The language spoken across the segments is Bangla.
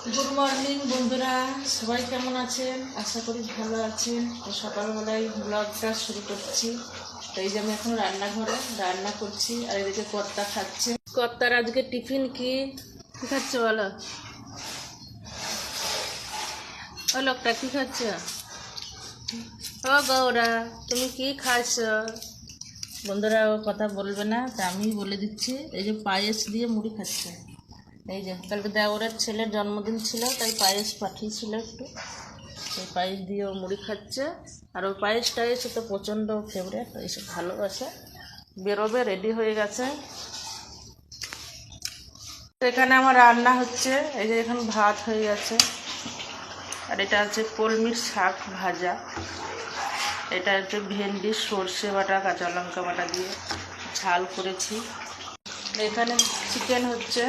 গুড মর্নিং বন্ধুরা। সবাই কেমন আছেন? আশা করি ভালো আছেন। তো সকালবেলায় ব্লগটা শুরু করছি। তো এই যে আমি এখন রান্নাঘরে রান্না করছি, আর এদিকে কর্তা খাচ্ছে। কর্তার আজকে টিফিন কি? কি খাচ্ছে বলো? ও লোকটা কি খাচ্ছে? ও গৌরা তুমি কি খাচ্ছ? বন্ধুরা কথা বলবে না, তা আমি বলে দিচ্ছি। এই যে পায়েস দিয়ে মুড়ি খাচ্ছে। এই যে, কালকে দেওরের ছেলের জন্মদিন ছিল, তাই পায়েস পাঠিয়েছিল একটু। সেই পায়েস দিয়ে ও মুড়ি খাচ্ছে। আর ওই পায়েস টায়েস তো প্রচণ্ড ফেভারেট এইসব ভালোবাসে। বেরোবে রেডি হয়ে গেছে। এখানে আমার রান্না হচ্ছে, এই যে এখানে ভাত হয়ে গেছে। আর এটা হচ্ছে কলমির শাক ভাজা। এটা হচ্ছে ভেন্ডি, সর্ষে বাটা, কাঁচা লঙ্কা বাটা দিয়ে ঝাল করেছি। এখানে চিকেন হচ্ছে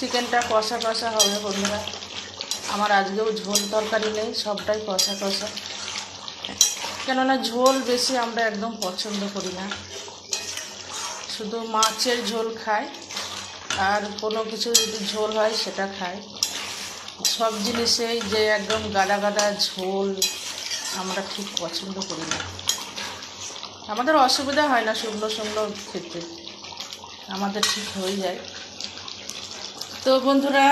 চিকেনটা কষা কষা হবে বন্ধুরা। আমার আজকেও ঝোল তরকারি নেই, সবটাই কষা কষা। কেননা ঝোল বেশি আমরা একদম পছন্দ করি না। শুধু মাছের ঝোল খাই, আর কোনো কিছু যদি ঝোল হয় সেটা খাই। সব জিনিসেই যে একদম গাদা গাদা ঝোল আমরা ঠিক পছন্দ করি না। আমাদের অসুবিধা হয় না শুকনো শুকনো খেতে। আমাদের ঠিক হয়ে যায়। তো বন্ধুরা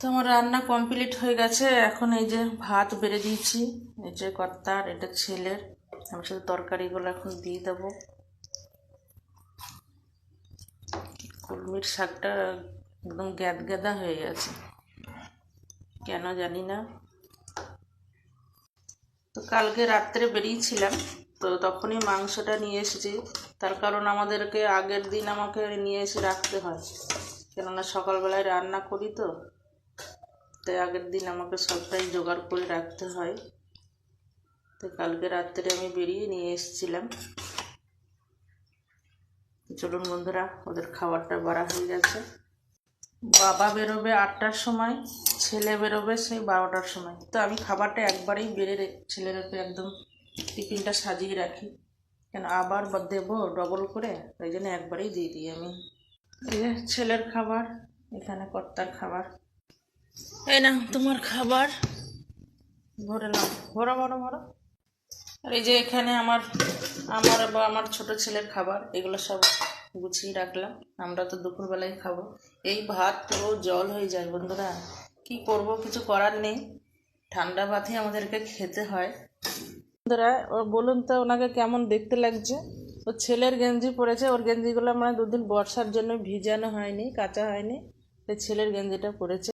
তো আমার রান্না কমপ্লিট হয়ে গেছে। এখন এই যে ভাত বেড়ে দিয়েছি। এই যে কর্তার, এটা ছেলের। আমি শুধু তরকারিগুলো এখন দিয়ে দেবো। কলমির শাকটা একদম গ্যাদ গ্যাদা হয়ে গেছে। কেন জানি না। তো কালকে রাত্রে বেরিয়েছিলাম, তো তখনই মাংসটা নিয়ে এসেছি। তার কারণ আমাদেরকে আগের দিন আমাকে নিয়ে এসে রাখতে হয়। কেননা সকালবেলায় রান্না করি তো, তাই আগের দিন আমাকে সবটাই জোগাড় করে রাখতে হয়। তো কালকে রাত্রে আমি বেরিয়ে নিয়ে এসেছিলাম। চলুন বন্ধুরা, ওদের খাবারটা বাড়া হয়ে গেছে। বাবা বেরোবে আটটার সময়, ছেলে বেরোবে সেই বারোটার সময়। তো আমি খাবারটা একবারেই বেড়ে একটু একদম টিফিনটা সাজিয়ে রাখি। কেন আবার দেবো ডবল করে? ওই জন্য একবারেই দিয়ে দিই আমি। ছেলের খাবার এখানে কর্তার খাবার। এই না তোমার খাবার। ভরে নাও। ভরো ভরো ভরো। আর এই যে এখানে আমার আমার বা আমার ছোট ছেলের খাবার এগুলো সব গুছিয়ে রাখলাম। আমরা তো দুপুরবেলায় খাব। এই ভাত পুরো জল হয়ে যায় বন্ধুরা। কি করব কিছু করার নেই। ঠান্ডা ভাতই আমাদেরকে খেতে হয়। বন্ধুরা বলুন তো ওনাকে কেমন দেখতে লাগছে? ও ছেলের গেঞ্জি পরেছে, ওর গেঞ্জিগুলো মানে দুদিন বর্ষার জন্য ভিজানো হয়নি, কাঁচা হয়নি ছেলের গেঞ্জিটা পরেছে।